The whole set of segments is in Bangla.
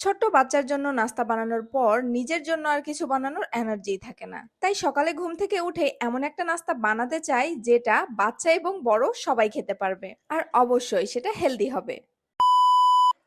ছোট্ট বাচ্চার জন্য নাস্তা বানানোর পর নিজের জন্য আর কিছু বানানোর এনার্জি থাকে না। তাই সকালে ঘুম থেকে উঠে এমন একটা নাস্তা বানাতে চাই যেটা বাচ্চা এবং বড় সবাই খেতে পারবে। আর অবশ্যই সেটা হেলদি হবে।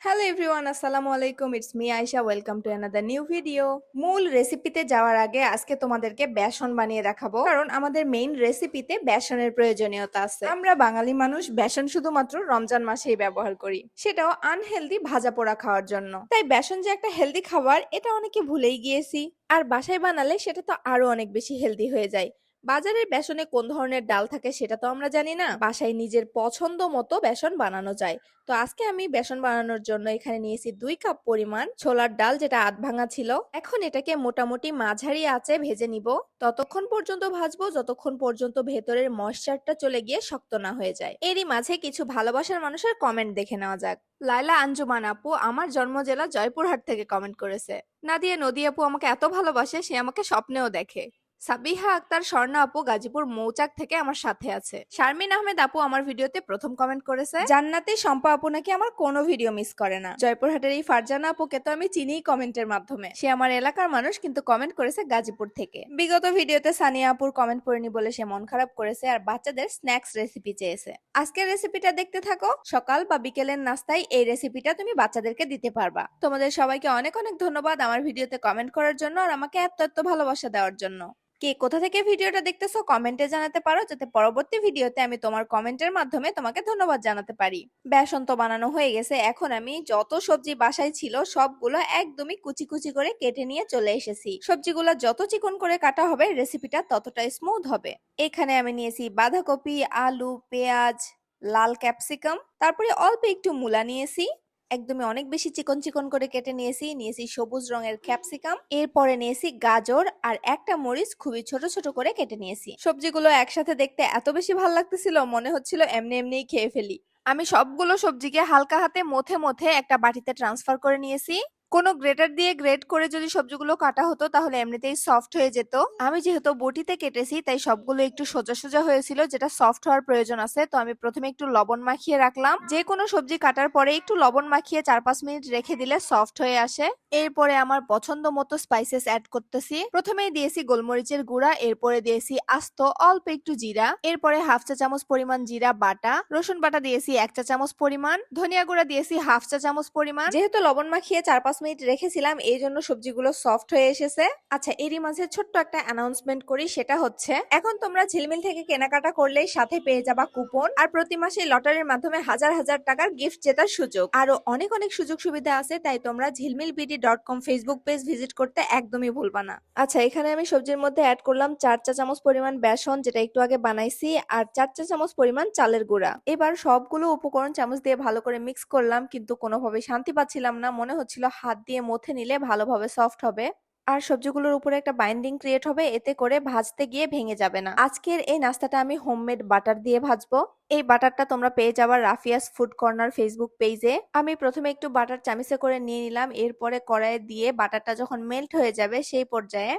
হ্যালো এভরিওয়ান আসসালামু আলাইকুম it's me Ayesha welcome to another new video মূল রেসিপিতে যাওয়ার আগে আজকে তোমাদেরকে বেসন বানিয়ে দেখাবো। কারণ আমাদের মেইন রেসিপিতে বেসনের প্রয়োজনীয়তা আছে। আমরা বাঙালি মানুষ, বেসন শুধুমাত্র রমজান মাসেই ব্যবহার করি। সেটাও আনহেলদি ভাজা পোড়া খাওয়ার জন্য। তাই বেসন যে একটা হেলদি খাবার, এটা অনেকে ভুলেই গিয়েছি। আর বাসায় বানালে সেটা তো আরও অনেক বেশি হেলদি হয়ে যায়। বাজারের বেসনে কোন ধরনের ডাল থাকে সেটা তো আমরা জানি না। বাসায় নিজের পছন্দ মতো বেসন বানানো যায়। তো আজকে আমি বেসন বানানোর জন্য এখানে নিয়েছি দুই কাপ পরিমাণ ছোলার ডাল যেটা আধ ভাঙা ছিল। এখন এটাকে মোটামুটি মাঝারি আঁচে ভেজে নিব। ততক্ষণ পর্যন্ত ভাজবো, যতক্ষণ পর্যন্ত ভেতরের ময়শ্চারটা চলে গিয়ে শক্ত না হয়ে যায়। এরই মাঝে কিছু ভালোবাসার মানুষের কমেন্ট দেখে নেওয়া যাক। লাইলা আঞ্জুমান আপু আমার জন্ম জেলা জয়পুরহাট থেকে কমেন্ট করেছে। নাদিয়া নদী আপু আমাকে এত ভালোবাসে, সে আমাকে স্বপ্নেও দেখে। সাবিহা আক্তার, স্বর্ণা আপু, গাজীপুর মৌচাক থেকে আমার সাথে আছে। শারমিন আহমেদ আপু আমার ভিডিওতে প্রথম কমেন্ট করেছে। জান্নাতে শম্পা আপু নাকি আমার কোনো ভিডিও মিস করে না। জয়পুরহাটের এই ফারজানা আপুকে তো আমি চিনি কমেন্টের মাধ্যমে। সে আমার এলাকার মানুষ, কিন্তু কমেন্ট করেছে গাজীপুর থেকে। বিগত ভিডিওতে সানিয়া আপুর কমেন্ট পড়েনি বলে সে মন খারাপ করেছে আর বাচ্চাদের স্ন্যাক্স রেসিপি চেয়েছে। আজকের রেসিপিটা দেখতে থাকো। সকাল বা বিকেলের নাস্তায় এই রেসিপিটা তুমি বাচ্চাদেরকে দিতে পারবা। তোমাদের সবাইকে অনেক অনেক ধন্যবাদ আমার ভিডিওতে কমেন্ট করার জন্য আর আমাকে এত এত ভালোবাসা দেওয়ার জন্য। কে কোথা থেকে ভিডিওটা দেখতেছো কমেন্টে জানাতে পারো যাতে পরবর্তী ভিডিওতে আমি তোমার কমেন্টের মাধ্যমে তোমাকে ধন্যবাদ জানাতে পারি। বেসন তো বানানো হয়ে গেছে, এখন আমি যত সবজি বাসায় ছিল সবগুলো একদমই কুচি কুচি করে কেটে নিয়ে চলে এসেছি। সবজিগুলো যত চিকন করে কাটা হবে রেসিপিটা ততটা স্মুথ হবে। এখানে আমি নিয়েছি বাঁধাকপি, আলু, পেঁয়াজ, লাল ক্যাপসিকাম তারপরে অল্প একটু মূলা নিয়েছি। একদমই অনেক বেশি চিকন চিকন করে কেটে নিয়েছি। নিয়েছি সবুজ রঙের ক্যাপসিকাম। এরপরে নিয়েছি গাজর আর একটা মরিচ খুবই ছোট ছোট করে কেটে নিয়েছি। সবজিগুলো একসাথে দেখতে এত বেশি ভালো লাগতেছিল, মনে হচ্ছিল এমনি এমনি খেয়ে ফেলি। আমি সবগুলো সবজিকে হালকা হাতে মথে মথে একটা বাটিতে ট্রান্সফার করে নিয়েছি। কোনো গ্রেটার দিয়ে গ্রেট করে যদি সবজিগুলো কাটা হতো, তাহলে এমনিতেই সফট হয়ে যেত। আমি যেহেতু বটিতে কেটেছি, তাই সবগুলো একটু সোজা সোজা হয়েছিল, যেটা সফট হওয়ার প্রয়োজন আছে। তো আমি প্রথমে একটু লবণ মাখিয়ে রাখলাম। যে কোনো সবজি কাটার পরে একটু লবণ মাখিয়ে চার পাঁচ মিনিট রেখে দিলে সফট হয়ে আসে। এরপরে আমার পছন্দ মতো স্পাইসেস অ্যাড করতেছি। প্রথমেই দিয়েছি গোলমরিচের গুঁড়া, এরপরে দিয়েছি আস্ত অল্প একটু জিরা, এরপরে হাফ চা চামচ পরিমাণ জিরা বাটা, রসুন বাটা দিয়েছি এক চা চামচ পরিমাণ, ধনিয়া গুঁড়া দিয়েছি হাফ চা চামচ পরিমাণ। যেহেতু লবণ মাখিয়ে চার পাঁচ মিনিট রেখেছিলাম, এই জন্য সবজিগুলো সফট হয়ে এসেছে। আচ্ছা এরই মাঝে ছোট্ট একটা অ্যানাউন্সমেন্ট করি, সেটা হচ্ছে, এখন তোমরা ঝিলমিল থেকে কেনাকাটা করলেই সাথে পেয়ে যাবা কুপন আর প্রতি মাসে লটারির মাধ্যমে হাজার হাজার টাকার গিফট জেতার সুযোগ। আরও অনেক অনেক সুযোগ সুবিধা আছে, তাই তোমরা Jhilmil BD dot com Facebook page visit করতে একদমই ভুলবা না। আচ্ছা এখানে আমি সবজির মধ্যে অ্যাড করলাম চার চা চামচ পরিমাণ বেসন, যেটা একটু আগে বানাইছি, আর চার চা চামচ পরিমাণ চালের গুঁড়া। এবার সবগুলো উপকরণ চামচ দিয়ে ভালো করে মিক্স করলাম, কিন্তু কোনোভাবে শান্তি পাচ্ছিলাম না, মনে হচ্ছিল হাত দিয়ে মথে নিলে ভালোভাবে সফট হবে। আর সবজিগুলোর উপরে একটা বাইন্ডিং ক্রিয়েট হবে, এতে করে ভাজতে গিয়ে ভেঙে যাবে না। আজকের এই নাস্তাটা আমি হোমমেড বাটার দিয়ে ভাজবো। এই বাটারটা তোমরা পেয়ে যাবার রাফিয়াস ফুড কর্নার ফেসবুক পেজে আমি প্রথমে একটু বাটার চামিচে করে নিয়ে নিলাম, এরপরে কড়াইয়ে দিয়ে বাটারটা যখন মেল্ট হয়ে যাবে সেই পর্যায়ে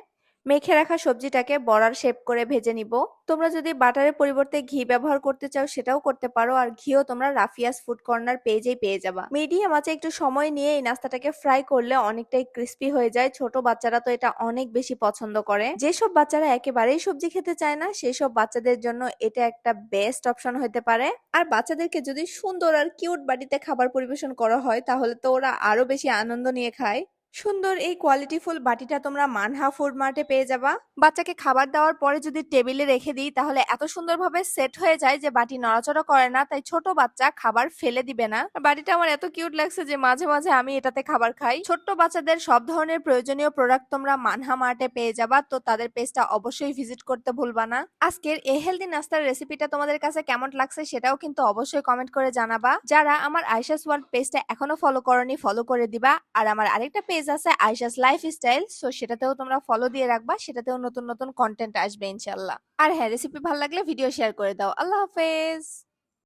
মেখে রাখা সবজিটাকে বড়ার শেপ করে ভেজে নিব। তোমরা যদি বাটারের পরিবর্তে ঘি ব্যবহার করতে চাও, সেটাও করতে পারো। আর ঘিও তোমরা রাফিয়াস ফুড কর্নার পেজেই পেয়ে যাবা। মিডিয়াম আছে, একটু সময় নিয়ে এই নাস্তাটাকে ফ্রাই করলে অনেকটাই ক্রিস্পি হয়ে যায়। ছোট বাচ্চারা তো এটা অনেক বেশি পছন্দ করে। যেসব বাচ্চারা একেবারেই সবজি খেতে চায় না, সেসব বাচ্চাদের জন্য এটা একটা বেস্ট অপশন হতে পারে। আর বাচ্চাদেরকে যদি সুন্দর আর কিউট বাড়িতে খাবার পরিবেশন করা হয়, তাহলে তো ওরা আরও বেশি আনন্দ নিয়ে খায়। সুন্দর এই কোয়ালিটিফুল বাটিটা তোমরা মানহা ফুড মার্টে পেয়ে যাবা। বাচ্চাকে খাবার দেওয়ার পরে যদি টেবিলে রেখে দিই, তাহলে এত সুন্দরভাবে সেট হয়ে যায় যে বাটি নড়াচড়া করে না, তাই ছোট বাচ্চা খাবার ফেলে দিবে না। বাটিটা আমার এত কিউট লাগছে যে মাঝে মাঝে আমি এটাতে খাবার খাই। ছোট্ট বাচ্চাদের সব ধরনের প্রয়োজনীয় প্রোডাক্ট তোমরা মানহা মার্টে পেয়ে যাবা, তো তাদের পেজটা অবশ্যই ভিজিট করতে ভুলবা না। আজকের এই হেলদি নাস্তার রেসিপিটা তোমাদের কাছে কেমন লাগছে সেটাও কিন্তু অবশ্যই কমেন্ট করে জানাবা। যারা আমার আইসাস ওয়ার্ল্ড পেজটা এখনও ফলো করনি ফলো করে দিবা। আর আমার আরেকটা পেজ পেজ আছে লাইফ লাইফস্টাইল সো সেটাতেও তোমরা ফলো দিয়ে রাখবা, সেটাতেও নতুন নতুন কন্টেন্ট আসবে ইনশাল্লাহ আর হ্যাঁ রেসিপি ভালো লাগলে ভিডিও শেয়ার করে দাও। আল্লাহ হাফেজ!